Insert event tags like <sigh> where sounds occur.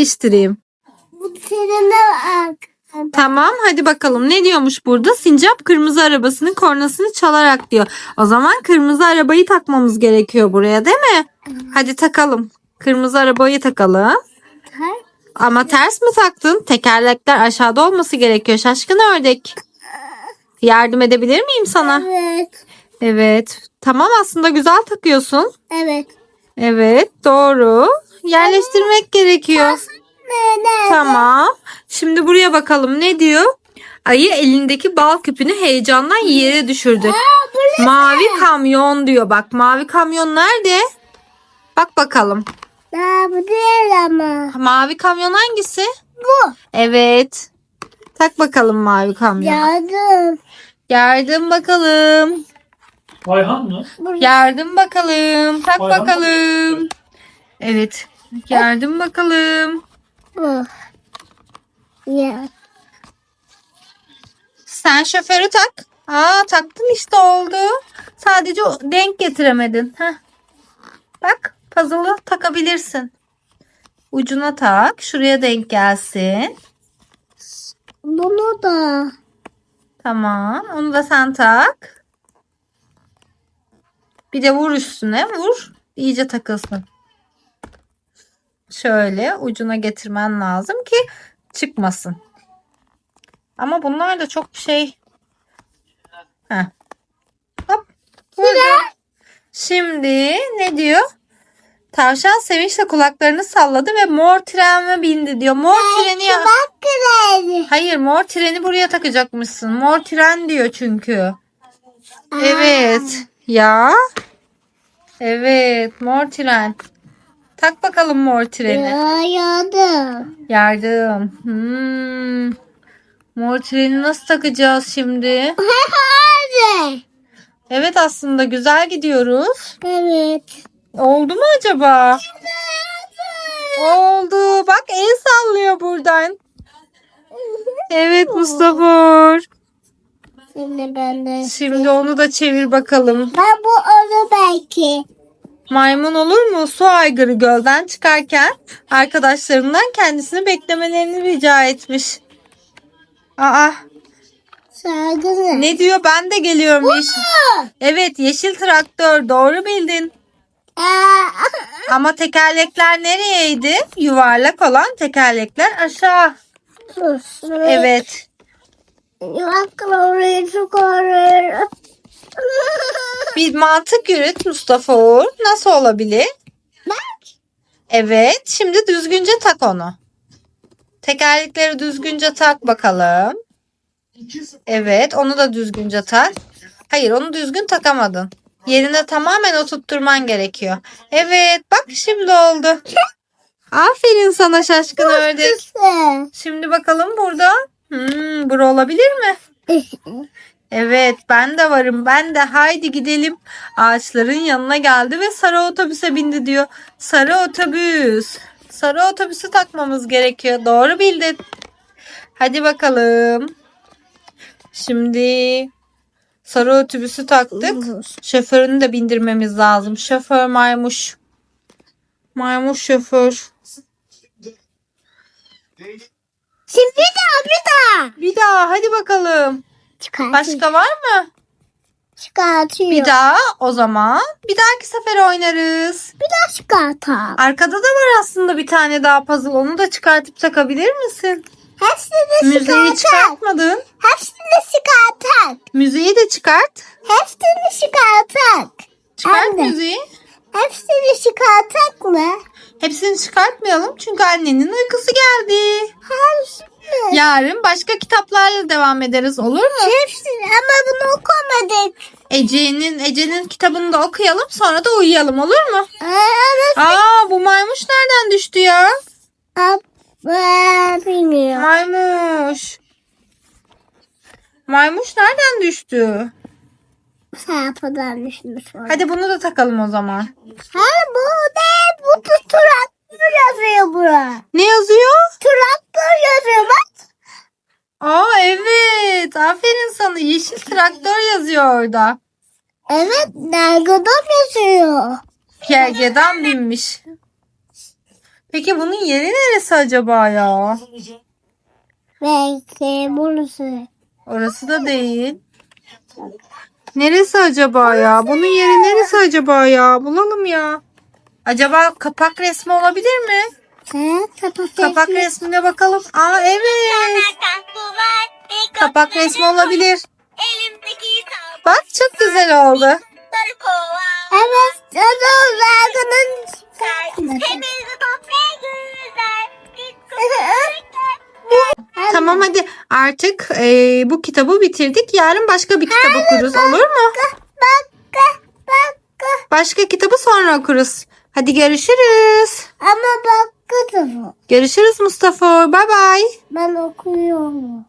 değiştireyim. Bu senin bak. Tamam hadi bakalım ne diyormuş burada? Sincap kırmızı arabasının kornasını çalarak diyor. O zaman kırmızı arabayı takmamız gerekiyor buraya değil mi? Hadi takalım. Kırmızı arabayı takalım. Ama ters mi taktın? Tekerlekler aşağıda olması gerekiyor. Şaşkın ördek. Yardım edebilir miyim sana? Evet. Evet. Tamam aslında güzel takıyorsun. Evet. Evet doğru. Yerleştirmek gerekiyor. Tamam. Şimdi buraya bakalım ne diyor? Ayı elindeki bal küpünü heyecandan yere düşürdü. Mavi kamyon diyor. Bak mavi kamyon nerede? Bak bakalım. Daha bu değil ama. Mavi kamyon hangisi? Bu. Evet. Tak bakalım mavi kamyon. Yardım. Yardım bakalım. Ayhan mı? Yardım bakalım. Tak Ayhan mı? bakalım. Evet. Yardım bakalım. Ya. Sen şoförü tak. Aa taktın işte oldu. Sadece denk getiremedin. Heh. Bak puzzle'ı takabilirsin. Ucuna tak. Şuraya denk gelsin. Bunu da. Tamam. Onu da sen tak. Bir de vur üstüne. Vur. İyice takılsın. Şöyle ucuna getirmen lazım ki çıkmasın. Ama bunlar da çok şey. Heh. Hop. Burada. Şimdi ne diyor? Tavşan sevinçle kulaklarını salladı ve mor trenime bindi diyor. Mor treni ya. Hayır mor treni buraya takacakmışsın. Mor tren diyor çünkü. Evet. Ya. Evet mor tren. Tak bakalım mor treni. Ya yardım. Yardım. Hmm. Mor treni nasıl takacağız şimdi? Hadi. <laughs> Evet aslında güzel gidiyoruz. Evet. Oldu mu acaba? Oldu. Bak el sallıyor buradan. <laughs> Evet Mustafa. Şimdi ben de. Şimdi onu da çevir bakalım. Ben bu onu belki. Maymun olur mu? Su aygırı gölden çıkarken arkadaşlarından kendisini beklemelerini rica etmiş. Aa, Saygılı. ne diyor? Ben de geliyorum. Yeşil. Evet, yeşil traktör. Doğru bildin. Aa, Ama tekerlekler nereyeydi? Yuvarlak olan tekerlekler aşağı. sus. Evet. Bak oraya çok ağrıyor. Bir mantık yürüt Mustafa Uğur. Nasıl olabilir? Bak. Evet. Şimdi düzgünce tak onu. Tekerlekleri düzgünce tak bakalım. Evet. Onu da düzgünce tak. Hayır onu düzgün takamadın. Yerine tamamen oturtturman gerekiyor. Evet. Bak şimdi oldu. Aferin sana şaşkın ördek. Şimdi bakalım burada. Hmm, bura olabilir mi? <laughs> Evet ben de varım ben de haydi gidelim. Ağaçların yanına geldi ve sarı otobüse bindi diyor. Sarı otobüs. Sarı otobüsü takmamız gerekiyor. Doğru bildin. Hadi bakalım. Şimdi sarı otobüsü taktık. Şoförünü de bindirmemiz lazım. Şoför maymuş. Maymuş şoför. Şimdi de bir daha. Bir daha hadi bakalım. Çıkart. Başka var mı? Çıkartıyor. Bir daha o zaman bir dahaki sefer oynarız. Bir daha çıkartalım. Arkada da var aslında bir tane daha puzzle. Onu da çıkartıp takabilir misin? Hepsini Müziği çıkartalım. çıkartmadın. Hepsini çıkartalım. Müziği de çıkart. Hepsini çıkartalım. Çıkart Anne. müziği. Hepsini çıkartak mı? Hepsini çıkartmayalım çünkü annenin uykusu geldi. Hepsini. Yarın başka kitaplarla devam ederiz olur mu? Hepsini ama bunu okumadık. Ece'nin Ece'nin kitabını da okuyalım sonra da uyuyalım olur mu? Aa, Aa bu maymuş nereden düştü ya? ben bilmiyorum. Maymuş. Maymuş nereden düştü? Düşmüş. Hadi bunu da takalım o zaman. Ha bu ne? Bu traktör yazıyor bura. Ne yazıyor? Traktör yazıyor bak. Aa evet. Aferin sana. Yeşil traktör yazıyor orada. Evet Nergadon yazıyor. Gergedan binmiş. Peki bunun yeri neresi acaba ya? Belki burası. Orası da değil. Neresi acaba ya? Bunun yeri neresi acaba ya? Bulalım ya. Acaba kapak resmi olabilir mi? Ha, kapak Kapak resmi. resmine bakalım. Aa evet. Kapak resmi olabilir. Elimdeki kitap Bak çok güzel oldu. Evet. Onu Tamam hadi artık eee, bu kitabı bitirdik. Yarın başka bir kitap okuruz olur mu? Bak, bak. Başka kitabı sonra okuruz. Hadi görüşürüz. Ama bak kızım. Görüşürüz Mustafa. Bye bye. Ben okuyorum.